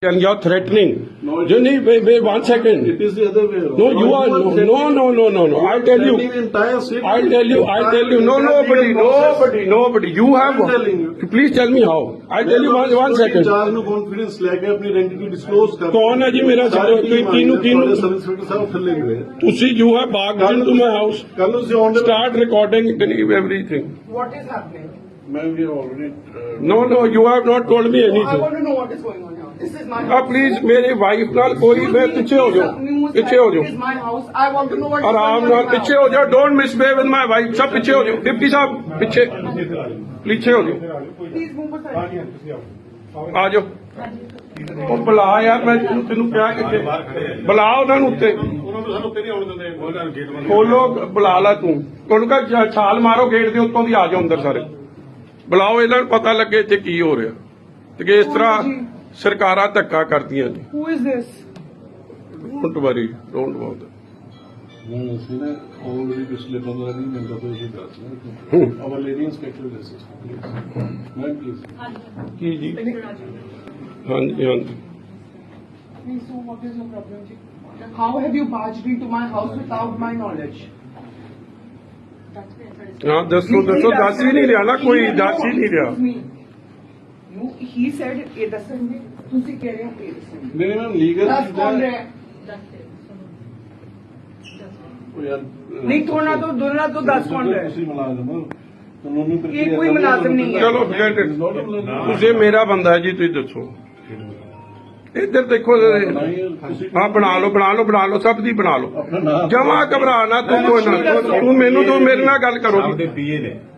and you're threatening. No, you wait, wait one second. It is the other way. No, you are no, no, no, no, no. I tell you. I tell you. I tell you. No, nobody, nobody, nobody. You have. Please tell me how. I tell you one one second. चार confidence लेके अपनी identity disclose कर. कौन है जी मेरा तीनों तीनों तुसी you have bargained to my house. Start recording everything. What is happening? ਮੈਂ ਵੀ already No, no, you have not told me I anything. want to know what is going on here. This is my ਆ house. Please ਮੇਰੀ wife ਨਾਲ ਕੋਈ ਮੈਂ ਪਿੱਛੇ ਹੋ ਜਾਓ ਪਿੱਛੇ ਹੋ This is ਜਾਓ my house. I want to know what is ਆਰਾਮ going on ਨਾਲ in my ਪਿੱਛੇ house. ਹੋ ਜਾਓ don't misbehave with my wife ਸਭ ਪਿੱਛੇ ਹੋ ਜਾਓ ਡਿਪਟੀ ਸਾਹਿਬ ਪਿੱਛੇ ਪਿੱਛੇ ਹੋ ਜਾਓ Please move aside. ਆ ਜਾਓ ਉਹ ਬੁਲਾ ਯਾਰ ਮੈਂ ਤੈਨੂੰ ਤੈਨੂੰ ਕਿਹਾ ਕਿੱਥੇ ਬੁਲਾ ਉਹਨਾਂ ਨੂੰ ਉੱਤੇ ਉਹਨਾਂ ਨੂੰ ਸਾਨੂੰ ਤੇਰੀ ਆਉਣ ਦਿੰਦੇ ਨੂੰ ਗੇਟ ਖੋਲੋ ਬੁਲਾ ਲਾ ਤੂੰ ਉਹਨੂੰ ਕਹ ਛਾਲ ਮਾਰੋ ਗੇਟ ਦੇ ਉੱਤੋਂ ਦੀ ਆ ਜਾਓ ਅੰਦਰ ਸਾਰੇ ਬੁਲਾਓ ਇਹਨਾਂ ਨੂੰ ਪਤਾ ਲੱਗੇ ਇੱਥੇ ਕੀ ਹੋ ਰਿਹਾ। ਤੇ ਕਿ ਇਸ ਤਰ੍ਹਾਂ ਸਰਕਾਰਾਂ ਧੱਕਾ ਕਰਦੀਆਂ ਨੇ Who is this? Don't worry don't about ਨਹੀਂ ਅਸੀਂ ਨਾ ਆਲਰੇਡੀ ਪਿਛਲੇ 15 ਦਿਨ ਮਿੰਟਾਂ ਤੋਂ ਇਹ ਰਹੇ ਹਾਂ। ਆਵਰ ਲੇਡੀ ਇੰਸਪੈਕਟਰ ਦਿਸ ਮੈਂ ਪਲੀਜ਼ ਕੀ ਜੀ? ਹਾਂਜੀ ਹਾਂਜੀ। So what is your problem? ji? How have you barged into my house without my knowledge? ਹਾਂ ਦੱਸੋ ਦੱਸੋ ਦੱਸ ਹੀ ਨਹੀਂ ਰਿਹਾ ਨਾ ਕੋਈ ਦੱਸ ਹੀ ਨਹੀਂ ਰਿਹਾ ਇਹ ਦੱਸਣਗੇ ਤੁਸੀਂ ਕਹਿ ਰਹੇ ਹੋ ਇਹ ਦੱਸਣਗੇ ਨਹੀਂ ਲੀਗਲ ਦੱਸ ਕੌਣ ਰਿਹਾ ਨਹੀਂ ਥੋੜਾ ਤੋਂ ਦੋਨਾਂ ਤੋਂ ਦੱਸ ਕੌਣ ਰਿਹਾ ਹੈ? ਤੁਸੀਂ ਮੁਲਾਜ਼ਮ ਹੋ ਕਾਨੂੰਨੀ ਪ੍ਰਕਿਰਿਆ ਇਹ ਕੋਈ ਮੁਲਾਜ਼ਮ ਨਹੀਂ ਹੈ। ਚਲੋ forget it. ਤੁਸੀਂ ਮੇਰਾ ਬੰਦਾ ਹੈ ਜੀ ਤੁਸੀਂ ਦੱਸੋ ਇੱਧਰ ਦੇਖੋ। ਹਾਂ ਬਣਾ ਲਓ ਬਣਾ ਲਓ ਬਣਾ ਲਓ ਸਭ ਦੀ ਬਣਾ ਲਓ। ਜਮਾ ਘਬਰਾ ਨਾ ਤੂੰ ਕੋਈ ਨਾ। ਤੂੰ ਮੈਨੂੰ ਤੂੰ ਮੇਰੇ ਨਾਲ ਗੱਲ ਕਰੋ। ਆਪਦੇ ਪੀਏ ਨੇ।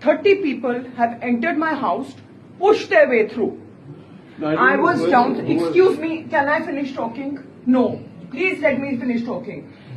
30 people have entered my house, pushed their way through. I was down. Excuse me, can I finish talking? No. Please let me finish talking.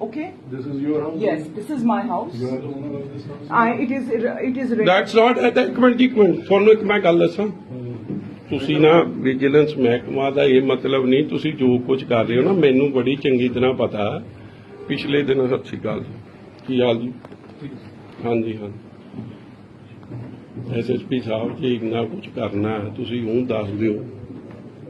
Okay. This is your house. Yes, this is my house. You are the owner of this house. I. It is. It is. That's not ਇੱਕ minute ਇੱਕ minute ਤੁਹਾਨੂੰ ਇੱਕ ਮੈਂ ਗੱਲ ਦੱਸਾਂ ਤੁਸੀਂ ਨਾ vigilance ਮਹਿਕਮਾ ਦਾ ਇਹ ਮਤਲਬ ਨਹੀਂ ਤੁਸੀਂ ਜੋ ਕੁਝ ਕਰ ਰਹੇ ਹੋ ਨਾ ਮੈਨੂੰ ਬੜੀ ਚੰਗੀ ਤਰ੍ਹਾਂ ਪਤਾ। ਪਿਛਲੇ ਦਿਨ ਸਤਿ ਸ਼੍ਰੀ ਅਕਾਲ ਜੀ ਕੀ ਹਾਲ ਜੀ ਹਾਂਜੀ ਹਾਂ ਐਸਐਸਪੀ ਸਾਹਿਬ ਜੀ ਇੰਨਾ ਕੁਝ ਕਰਨਾ ਤੁਸੀਂ ਉਹ ਦੱਸ ਦਿਓ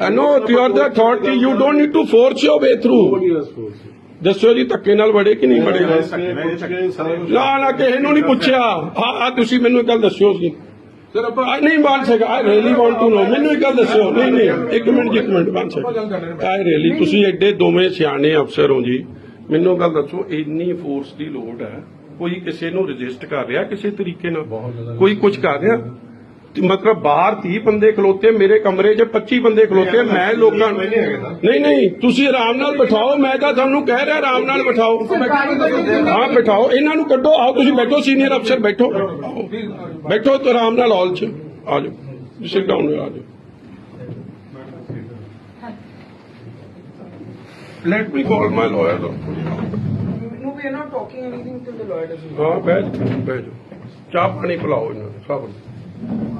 I know you are the authority you don't need to force your way through Nobody has forced you. ਦੱਸੋ ਜੀ ਧੱਕੇ ਨਾਲ ਵੜੇ ਕਿ ਨਹੀਂ ਵੜੇ? ਨਾ ਨਾ ਕਿਸੇ ਨੂੰ ਨਹੀਂ ਪੁੱਛਿਆ। ਆ ਆ ਤੁਸੀਂ ਮੈਨੂੰ ਇੱਕ ਗੱਲ ਦੱਸਿਓ ਸੀ ਸਰ ਆਪਾਂ ਨਹੀਂ ਬਣ ਸਕਾ I really want to know ਮੈਨੂੰ ਇੱਕ ਗੱਲ ਦੱਸਿਓ। ਨਹੀਂ ਨਹੀਂ ਇੱਕ ਮਿੰਟ ਜੀ, ਇੱਕ ਮਿੰਟ ਬਣ ਸਕਾ ਆਈ ਰੀਲੀ ਤੁਸੀਂ ਐਡੇ ਦੋਵੇਂ ਸਿਆਣੇ ਅਫਸਰ ਹੋ ਜੀ। ਮੈਨੂੰ ਗੱਲ ਦੱਸੋ ਇੰਨੀ ਫੋਰਸ ਦੀ ਲੋੜ ਹੈ। ਕੋਈ ਕਿਸੇ ਨੂੰ ਰਜਿਸਟ ਕਰ ਰਿਹਾ ਕਿਸੇ ਤਰੀਕੇ ਨਾਲ? ਕੋਈ ਕੁਝ ਕਰ ਰਿਹਾ? ਮਤਲਬ ਬਾਹਰ 30 ਬੰਦੇ ਖਲੋਤੇ ਮੇਰੇ ਕਮਰੇ 'ਚ 25 ਬੰਦੇ ਖਲੋਤੇ ਮੈਂ ਲੋਕਾਂ ਨੂੰ। ਨਹੀਂ ਨਹੀਂ ਤੁਸੀਂ ਆਰਾਮ ਨਾਲ ਬਿਠਾਓ ਮੈਂ ਤਾਂ ਤੁਹਾਨੂੰ ਕਹਿ ਰਿਹਾ ਆਰਾਮ ਨਾਲ ਬਿਠਾਓ। ਹਾਂ ਬਿਠਾਓ ਇਹਨਾਂ ਨੂੰ ਕੱਢੋ ਆਓ ਤੁਸੀਂ ਬੈਠੋ ਸੀਨੀਅਰ ਅਫਸਰ ਬੈਠੋ। ਬੈਠੋ ਤੇ ਆਰਾਮ ਨਾਲ ਹਾਲ 'ਚ ਆ ਜਾਓ ਸਿਟ ਡਾਊਨ ਆ ਜਾਓ। Let me call my lawyer No, we are not talking anything till the lawyer doesn't. ਹਾਂ ਬਹਿ ਜਾ ਚਾਹ ਪਾਣੀ ਪਿਲਾਓ ਇਹਨਾਂ ਨੂੰ ਸਭ ਨੂੰ।